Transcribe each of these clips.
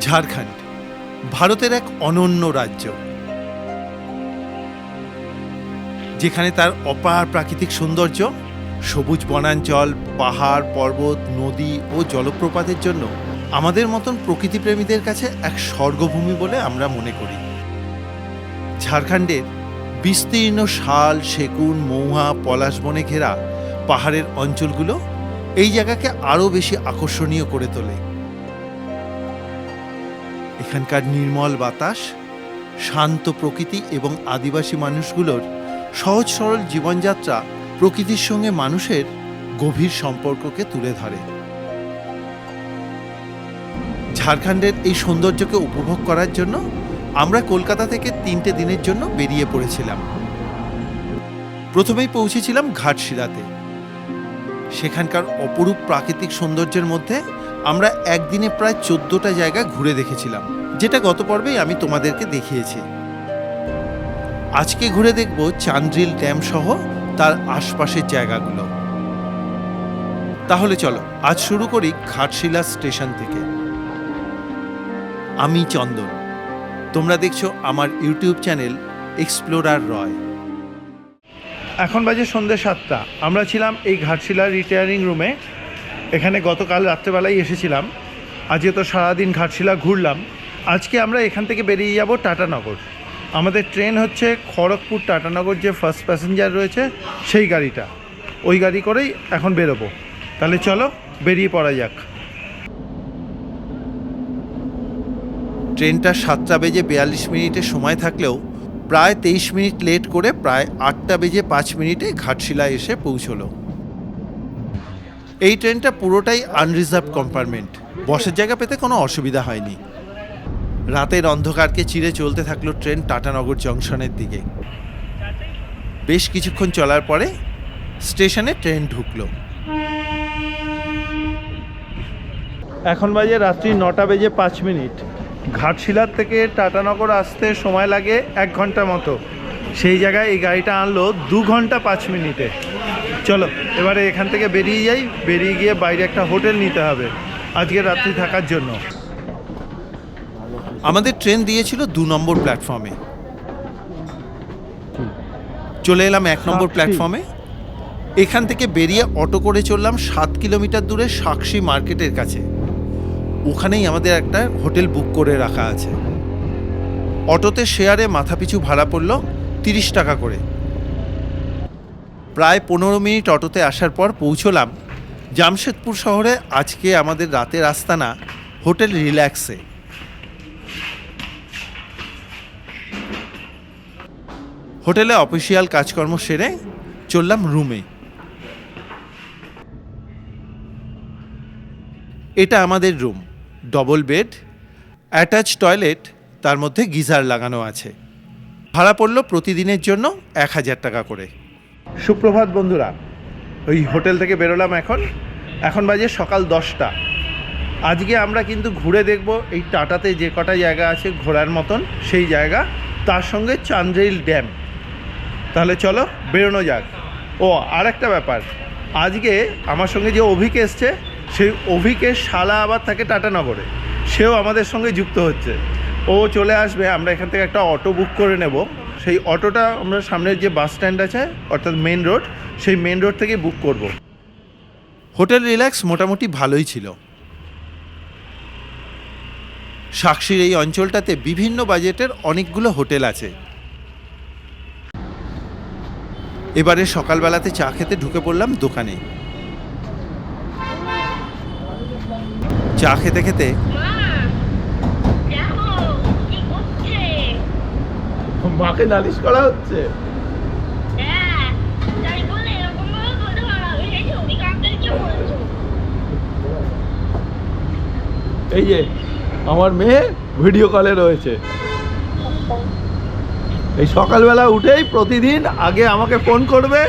ঝাড়খণ্ড, ভারতের এক অনন্য রাজ্য। যেখানে তার অপার প্রাকৃতিক সৌন্দর্য, সবুজ বনাঞ্চল, পাহাড়, পর্বত, নদী ও জলপ্রপাতের জন্য আমাদের মতন প্রকৃতিপ্রেমীদের কাছে এক স্বর্গভূমি বলে আমরা মনে করি। ঝাড়খণ্ডের বিস্তীর্ণ শাল, সেগুন মৌহা পলাশ বনে ঘেরা পাহাড়ের অঞ্চলগুলো এই জায়গাকে আরও বেশি আকর্ষণীয় করে তোলে। এখানকার নির্মল বাতাস, শান্ত প্রকৃতি এবং আদিবাসী মানুষগুলোর সহজ সরল জীবনযাত্রা প্রকৃতির সঙ্গে মানুষের গভীর সম্পর্ককে তুলে ধরে। ঝাড়খণ্ডের এই সৌন্দর্যকে উপভোগ করার জন্য আমরা কলকাতা থেকে তিনটে দিনের জন্য বেরিয়ে পড়েছিলাম। প্রথমেই পৌঁছেছিলাম ঘাটশিলাতে। সেখানকার অপরূপ প্রাকৃতিক সৌন্দর্যের মধ্যে আমরা একদিনে প্রায় চোদ্দটা জায়গা ঘুরে দেখেছিলাম, যেটা গত পর্বেই আমি তোমাদেরকে দেখিয়েছি। আজকে ঘুরে দেখব চান্দ্রিল ড্যাম সহ তার আশপাশের জায়গাগুলো। তাহলে চলো, আজ শুরু করি ঘাটশিলা স্টেশন থেকে। আমি চন্দন। তোমরা দেখছ আমার ইউটিউব চ্যানেল এক্সপ্লোরার রয়। এখন বাজে সন্ধ্যে সাতটা। আমরা ছিলাম এই ঘাটশিলা রিটায়ারিং রুমে। এখানে গতকাল রাত্রেবেলায় এসেছিলাম। আজকে তো সারাদিন ঘাটশিলা ঘুরলাম। আজকে আমরা এখান থেকে বেরিয়ে যাব টাটানগর আমাদের ট্রেন হচ্ছে খড়গপুর টাটানগর যে ফার্স্ট প্যাসেঞ্জার রয়েছে, সেই গাড়িটা। ওই গাড়ি করেই এখন বেরোবো। তাহলে চলো, বেরিয়ে পড়া যাক। ট্রেনটা সাতটা বেজে বিয়াল্লিশ মিনিটে সময় থাকলেও প্রায় তেইশ মিনিট লেট করে প্রায় আটটা বেজে পাঁচ মিনিটে ঘাটশিলায় এসে পৌঁছলো। এই ট্রেনটা পুরোটাই আনরিজার্ভ কম্পার্টমেন্ট বসের জায়গা পেতে কোনো অসুবিধা হয়নি। রাতের অন্ধকারকে চিরে চলতে থাকল ট্রেন টাটানগর জংশনের দিকে। বেশ কিছুক্ষণ চলার পরে স্টেশনে ট্রেন ঢুকলো। এখন বাজে রাত্রি নটা বেজে পাঁচ মিনিট। ঘাটশিলার থেকে টাটানগর আসতে সময় লাগে এক ঘণ্টা মতো। সেই জায়গায় এই গাড়িটা আনলো দু ঘণ্টা পাঁচ মিনিটে। চলো এবারে এখান থেকে বেরিয়ে যাই বেরিয়ে গিয়ে বাইরে একটা হোটেল নিতে হবে আজকে রাত্রি থাকার জন্য। আমাদের ট্রেন দিয়েছিল দু নম্বর প্ল্যাটফর্মে। চলে এলাম এক নম্বর প্ল্যাটফর্মে। এখান থেকে বেরিয়ে অটো করে চললাম সাত কিলোমিটার দূরে সাক্ষী মার্কেটের কাছে। ওখানেই আমাদের একটা হোটেল বুক করে রাখা আছে। অটোতে শেয়ারে মাথাপিছু ভাড়া পড়ল তিরিশ টাকা করে। প্রায় পনেরো মিনিট অটোতে আসার পর পৌঁছলাম জামশেদপুর শহরে আজকে আমাদের রাতের আস্তানা, হোটেল রিল্যাক্সে। হোটেলে অফিসিয়াল কাজকর্ম সেরে চললাম রুমে। এটা আমাদের room, double bed attach toilet, তার মধ্যে গিজার লাগানো আছে। ভাড়া পড়ল প্রতিদিনের জন্য এক হাজার টাকা করে। সুপ্রভাত বন্ধুরা, ওই হোটেল থেকে বেরোলাম এখন। এখন বাজে সকাল দশটা। আজকে আমরা কিন্তু ঘুরে দেখব এই টাটাতে যে কটা জায়গা আছে ঘোরার মতন, সেই জায়গা, তার সঙ্গে চান্দ্রেইল ড্যাম। তাহলে চলো, বেরোনো যাক। ও আর একটা ব্যাপার, আজকে আমার সঙ্গে যে অভিক এসছে, সেই অভিকের শালা আবার থাকে টাটানগরে। সেও আমাদের সঙ্গে যুক্ত হচ্ছে। ও চলে আসবে, আমরা এখান থেকে একটা অটো বুক করে নেব। সেই অটোটা আমরা সামনের যে বাস স্ট্যান্ড আছে, অর্থাৎ মেন রোড সেই মেন রোড থেকে বুক করব। হোটেল রিল্যাক্স মোটামুটি ভালোই ছিল। সাক্ষীর এই অঞ্চলটাতে বিভিন্ন বাজেটের অনেকগুলো হোটেল আছে। এবারে সকালবেলাতে চা খেতে ঢুকে পড়লাম দোকানে। চা খেতে খেতে মা দেখো কি করছে মাকে নালিশ করা হচ্ছে? হ্যাঁ এই যে আমার মেয়ে ভিডিও কলে রয়েছে। এই সকালবেলা উঠেই প্রতিদিন আগে আমাকে ফোন করবে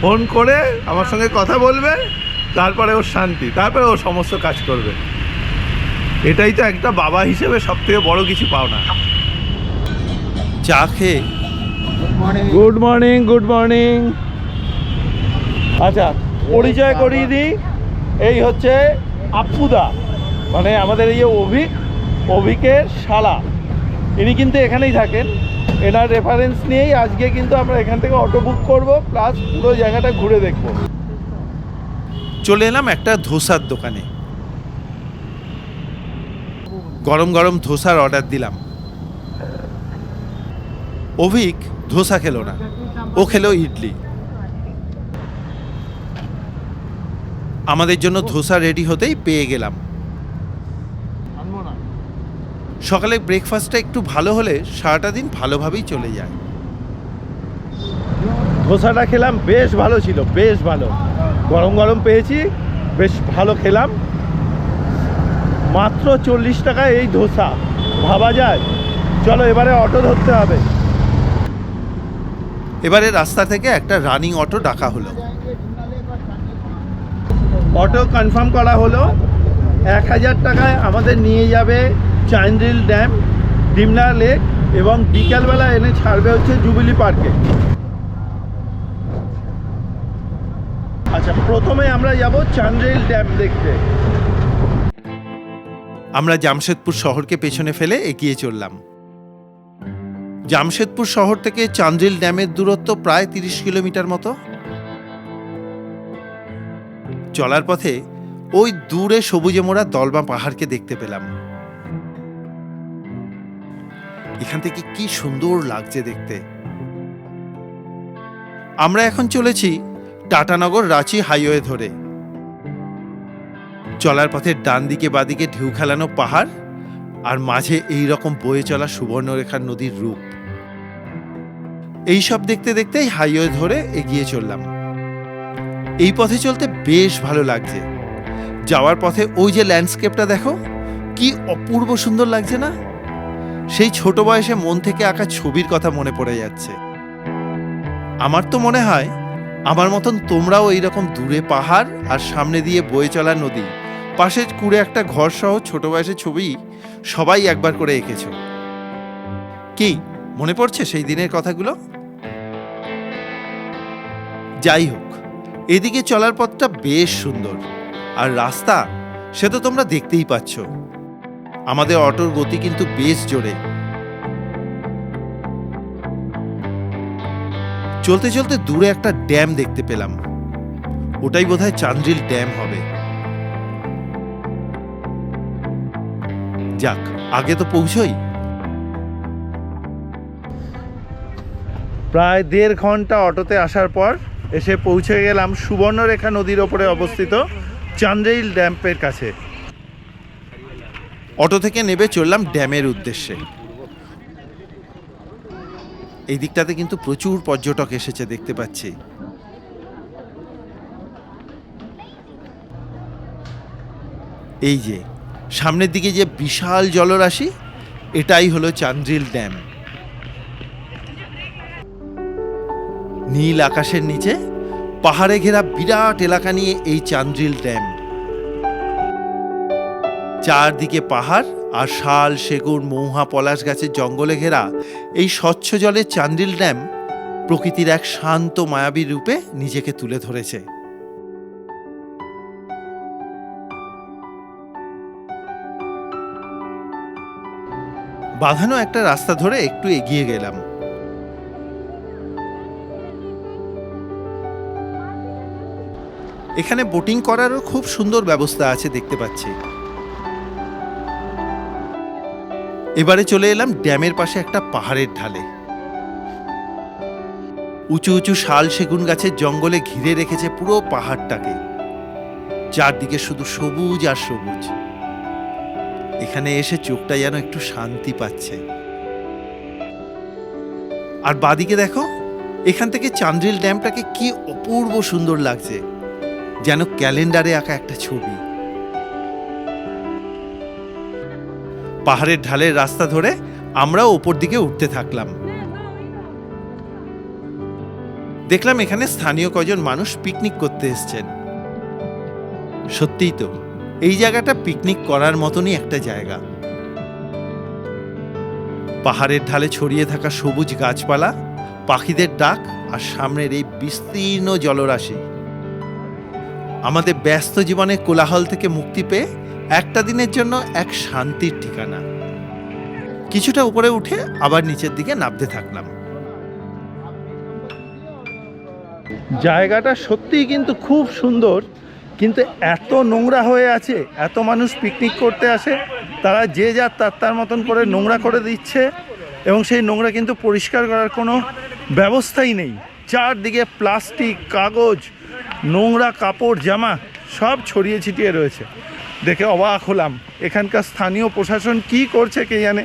ফোন করে আমার সঙ্গে কথা বলবে তারপরে ওর শান্তি তারপরে ও সমস্ত কাজ করবে। এটাই তো একটা বাবা হিসেবে সব থেকে বড় কিছু পাওনা। চা খেয়ে। গুড মর্নিং গুড মর্নিং আচ্ছা পরিচয় করিয়ে দিই। এই হচ্ছে আপুদা মানে আমাদের এই অভিক অভিকের শালা। ইনি কিন্তু এখানেই থাকেন। এনার রেফারেন্স নিয়েই আজকে কিন্তু আমরা এখান থেকে অটো বুক করব প্লাস পুরো জায়গাটা ঘুরে দেখব। চলে এলাম একটা ধোসার দোকানে। গরম গরম ধোসার অর্ডার দিলাম। অভিক ধোসা খেলো না। ও খেলো ইডলি। আমাদের জন্য ধোসা রেডি হতেই পেয়ে গেলাম। সকালে ব্রেকফাস্টটা একটু ভালো হলে সারাটা দিন ভালোভাবেই চলে যায়। ধোসাটা খেলাম, বেশ ভালো ছিল, বেশ ভালো। গরম গরম পেয়েছি, বেশ ভালো খেলাম। মাত্র চল্লিশ টাকায় এই ধোসা। ভাবা যায়। চলো, এবারে অটো ধরতে হবে। এবারে রাস্তা থেকে একটা রানিং অটো ডাকা হলো। অটো কনফার্ম করা হলো। এক হাজার টাকায় আমাদের নিয়ে যাবে চাইন্দ্রিল ড্যাম ডিমনা লেক এবং বিকালবেলা এনে ছাড়বে হচ্ছে জুবিলি পার্কে। আচ্ছা প্রথমে আমরা যাব চান্দ্রিল ড্যাম দেখতে। আমরা জামশেদপুর শহরকে পেছনে ফেলে এগিয়ে চললাম। জামশেদপুর শহর থেকে চান্দ্রিল ড্যামের দূরত্ব প্রায় তিরিশ কিলোমিটার মতো? চলার পথে ওই দূরে সবুজে মোড়া দলমা পাহাড়কে দেখতে পেলাম। এখান থেকে কি সুন্দর লাগছে দেখতে। আমরা এখন চলেছি টাটানগর রাঁচি হাইওয়ে ধরে। চলার পথে ডান দিকে বাদিকে ঢেউ খেলানো পাহাড় আর মাঝে এই রকম বয়ে চলা সুবর্ণরেখার নদীর রূপ। এই সব দেখতে দেখতেই হাইওয়ে ধরে এগিয়ে চললাম। এই পথে চলতে বেশ ভালো লাগছে। যাওয়ার পথে ওই যে ল্যান্ডস্কেপটা দেখো, কি অপূর্ব সুন্দর লাগছে না? সেই ছোট বয়সে মন থেকে আঁকা ছবির কথা মনে পড়ে যাচ্ছে। আমার তো মনে হয়, আমার মতন তোমরাও এইরকম দূরে পাহাড় আর সামনে দিয়ে বয়ে চলা নদী পাশে কুড়ে একটা ঘর সহ ছোট বয়সের ছবি সবাই একবার করে এঁকেছ। কি মনে পড়ছে সেই দিনের কথাগুলো? যাই হোক, এদিকে চলার পথটা বেশ সুন্দর। আর রাস্তা, সে তো তোমরা দেখতেই পাচ্ছ। আমাদের অটোর গতি কিন্তু বেশ জোরে। চলতে চলতে দূরে একটা ড্যাম দেখতে পেলাম। ওটাই বোধহয় চান্দ্রিল ড্যাম হবে। যাক, আগে তো পৌঁছই। প্রায় দেড় ঘণ্টা অটোতে আসার পর এসে পৌঁছে গেলাম সুবর্ণরেখা নদীর ওপরে অবস্থিত চান্দ্রেইল ড্যাম্পের কাছে। অটো থেকে নেবে চললাম ড্যামের উদ্দেশ্যে। এই দিকটাতে কিন্তু প্রচুর পর্যটক এসেছে দেখতে পাচ্ছি। এই যে, সামনের দিকে যে বিশাল জলরাশি, এটাই হলো চান্দ্রিল ড্যাম। নীল আকাশের নিচে, পাহাড়ে ঘেরা বিরাট এলাকা নিয়ে এই চান্দ্রিল ড্যাম। চারদিকে পাহাড় আর শাল, সেগুন, মৌহা, পলাশ গাছের জঙ্গলে ঘেরা এই স্বচ্ছ জলের চান্দ্রিল ড্যাম প্রকৃতির এক শান্ত, মায়াবী রূপে নিজেকে তুলে ধরেছে। বাঁধানো একটা রাস্তা ধরে একটু এগিয়ে গেলাম। এখানে বোটিং করারও খুব সুন্দর ব্যবস্থা আছে দেখতে পাচ্ছি। এবারে চলে এলাম ড্যামের পাশে একটা পাহাড়ের ঢালে। উঁচু উঁচু শাল সেগুন গাছের জঙ্গলে ঘিরে রেখেছে পুরো পাহাড়টাকে। চারদিকে শুধু সবুজ আর সবুজ। এখানে এসে চোখটা যেন একটু শান্তি পাচ্ছে। আর বাদিকে দেখো, এখান থেকে চান্দ্রিল ড্যামটাকে কি অপূর্ব সুন্দর লাগছে। যেন ক্যালেন্ডারে আঁকা একটা ছবি। পাহাড়ের ঢালের রাস্তা ধরে আমরাও ওপর দিকে উঠতে থাকলাম। দেখলাম এখানে স্থানীয় কজন মানুষ পিকনিক করতে এসছেন। সত্যিই তো, এই জায়গাটা পিকনিক করার মতনই একটা জায়গা। পাহাড়ের ঢালে ছড়িয়ে থাকা সবুজ গাছপালা, পাখিদের ডাক আর সামনের এই বিস্তীর্ণ জলরাশি। আমাদের ব্যস্ত জীবনে কোলাহল থেকে মুক্তি পেয়ে একটা দিনের জন্য এক শান্তির ঠিকানা। কিছুটা উপরে উঠে আবার নিচের দিকে নামতে থাকলাম। জায়গাটা সত্যিই কিন্তু খুব সুন্দর, কিন্তু এত নোংরা হয়ে আছে, এত মানুষ পিকনিক করতে আসে, তারা যে যার তার তার মতন করে নোংরা করে দিচ্ছে এবং সেই নোংরা কিন্তু পরিষ্কার করার কোনো ব্যবস্থাই নেই। চারদিকে প্লাস্টিক, কাগজ নোংরা কাপড় জামা সব ছড়িয়ে ছিটিয়ে রয়েছে। দেখে অবাক হলাম এখানকার স্থানীয় প্রশাসন কি করছে কে জানে?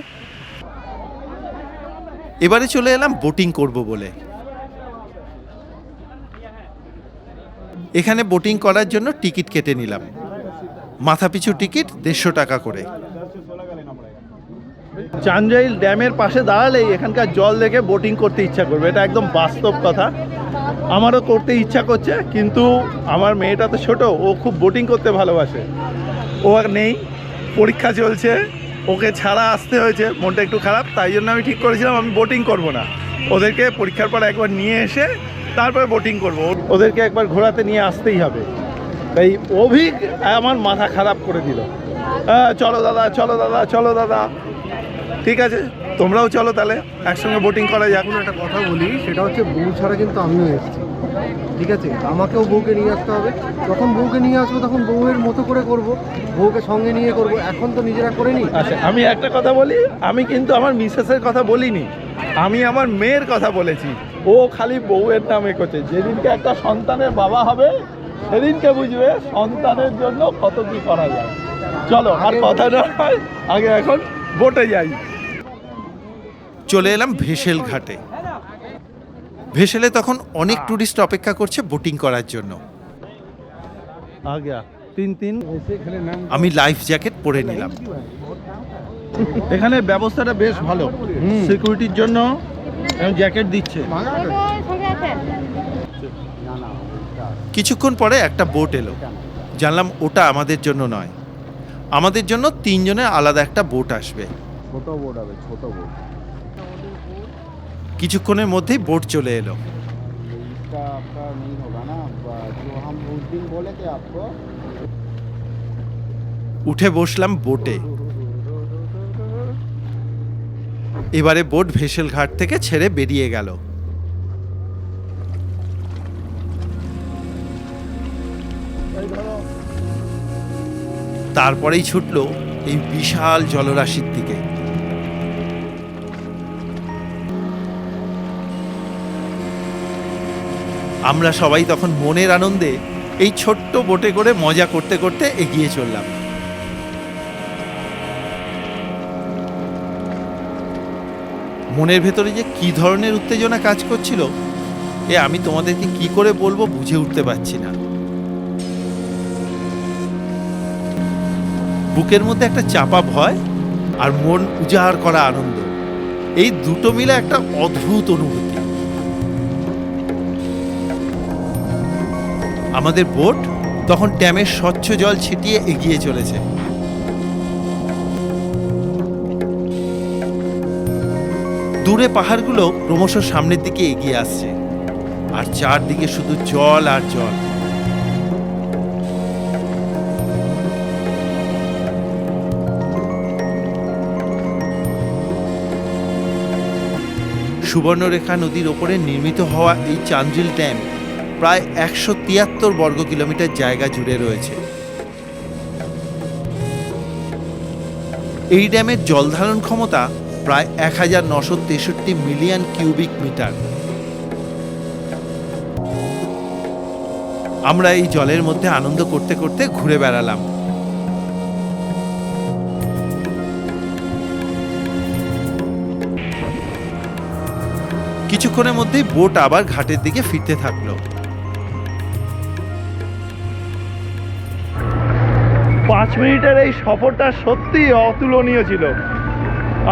এবারে চলে এলাম বোটিং করব বলে। এখানে বোটিং করার জন্য টিকিট কেটে নিলাম। মাথাপিছু টিকিট দেড়শো টাকা করে। চাঞ্জাইল ড্যামের পাশে দাঁড়ালেই এখানকার জল দেখে বোটিং করতে ইচ্ছা করবে। এটা একদম বাস্তব কথা। আমারও করতে ইচ্ছা করছে কিন্তু আমার মেয়েটা তো ছোট ও খুব বোটিং করতে ভালোবাসে। ও আর নেই পরীক্ষা চলছে ওকে ছাড়া আসতে হয়েছে মনটা একটু খারাপ তাই জন্য আমি ঠিক করেছিলাম আমি বোটিং করব না। ওদেরকে পরীক্ষার পর একবার নিয়ে এসে তারপরে বোটিং করব। ওদেরকে একবার ঘোরাতে নিয়ে আসতেই হবে। তাই অভিক আমার মাথা খারাপ করে দিল। আহ, চলো দাদা চলো দাদা চলো দাদা। ঠিক আছে তোমরাও চলো তাহলে একসঙ্গে বোটিং করা যাক। এখন একটা কথা বলি সেটা হচ্ছে বউ ছাড়া কিন্তু আমিও এসেছি। ঠিক আছে আমাকেও বউকে নিয়ে আসতে হবে। যখন বউকে নিয়ে আসব তখন বউয়ের মতো করে করব বউকে সঙ্গে নিয়ে করব। এখন তো নিজেরা করে নিই আচ্ছা আমি একটা কথা বলি আমি কিন্তু আমার মিসেসের কথা বলিনি। আমি আমার মেয়ের কথা বলেছি। ও খালি বউয়ের নামে করছে। যেদিনকে একটা সন্তানের বাবা হবে সেদিনকে বুঝবে সন্তানের জন্য কত কি করা যায়। চলো আর কথা না হয় আগে এখন বোটে যাই। চলে এলাম ভেসেল ঘাটে। ভেসেলে তখন অনেক টুরিস্ট অপেক্ষা করছে বোটিং করার জন্য। আমি লাইফ জ্যাকেট পরে নিলাম। এখানে ব্যবস্থাটা বেশ ভালো। সিকিউরিটির জন্য জ্যাকেট দিচ্ছে। কিছুক্ষণ পরে একটা বোট এলো। জানলাম ওটা আমাদের জন্য নয়। আমাদের জন্য তিনজনের আলাদা একটা বোট আসবে। ছোট বোট হবে ছোট বোট। কিছুক্ষণের মধ্যেই বোট চলে এলো। উঠে বসলাম বোটে। এবারে বোট ভেসেল ঘাট থেকে ছেড়ে বেরিয়ে গেল। তারপরেই ছুটল এই বিশাল জলরাশির দিকে। আমরা সবাই তখন মনের আনন্দে এই ছোট্ট বোটে করে মজা করতে করতে এগিয়ে চললাম। মনের ভেতরে যে কি ধরনের উত্তেজনা কাজ করছিল, এ আমি তোমাদেরকে কি করে বলব বুঝে উঠতে পারছি না। বুকের মধ্যে একটা চাপা ভয় আর মন উজাড় করা আনন্দ। এই দুটো মিলে একটা অদ্ভুত অনুভূতি। আমাদের বোট তখন ড্যামের স্বচ্ছ জল ছিটিয়ে এগিয়ে চলেছে। দূরে পাহাড়গুলো ক্রমশ সামনের দিকে এগিয়ে আসছে, আর চারদিকে শুধু জল আর জল। সুবর্ণরেখা নদীর ওপরে নির্মিত হওয়া এই চান্দ্রিল ড্যাম প্রায় একশো তিয়াত্তর বর্গ কিলোমিটার জায়গা জুড়ে রয়েছে। এই ড্যামের জলধারণ ক্ষমতা প্রায় এক হাজার নশো তেষট্টি মিলিয়ন কিউবিক মিটার। আমরা এই জলের মধ্যে আনন্দ করতে করতে ঘুরে বেড়ালাম। কিছুক্ষণের মধ্যেই বোট আবার ঘাটের দিকে ফিরতে থাকল। পাঁচ মিনিটের এই সফরটা সত্যি অতুলনীয় ছিল।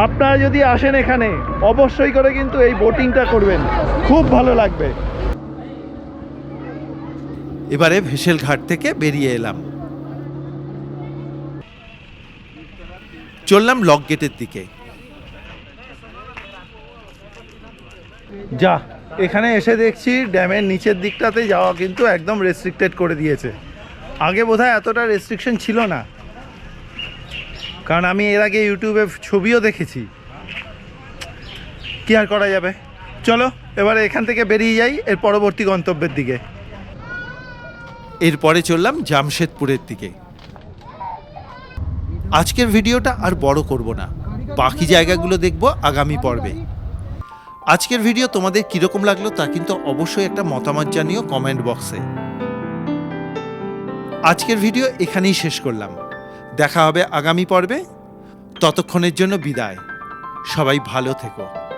আপনারা যদি আসেন এখানে অবশ্যই করে কিন্তু এই বোটিংটা করবেন। খুব ভালো লাগবে। এবারে ভেসেল ঘাট থেকে বেরিয়ে এলাম। চললাম লক গেটের দিকে। যা এখানে এসে দেখছি ড্যামের নিচের দিকটাতে যাওয়া কিন্তু একদম রেস্ট্রিক্টেড করে দিয়েছে। আগে বোধহয় এতটা রেস্ট্রিকশন ছিল না। কারণ আমি এর আগে ইউটিউবে ছবিও দেখেছি। কি আর করা যাবে? চলো, এবারে এখান থেকে বেরিয়ে যাই এর পরবর্তী গন্তব্যের দিকে। এরপরে চললাম জামশেদপুরের দিকে। আজকের ভিডিওটা আর বড় করব না। বাকি জায়গাগুলো দেখব আগামী পর্বে। আজকের ভিডিও তোমাদের কীরকম লাগল তা কিন্তু অবশ্যই একটা মতামত জানিও কমেন্ট বক্সে। আজকের ভিডিও এখানেই শেষ করলাম। দেখা হবে আগামী পর্বে। ততক্ষণের জন্য বিদায়। সবাই ভালো থেকো।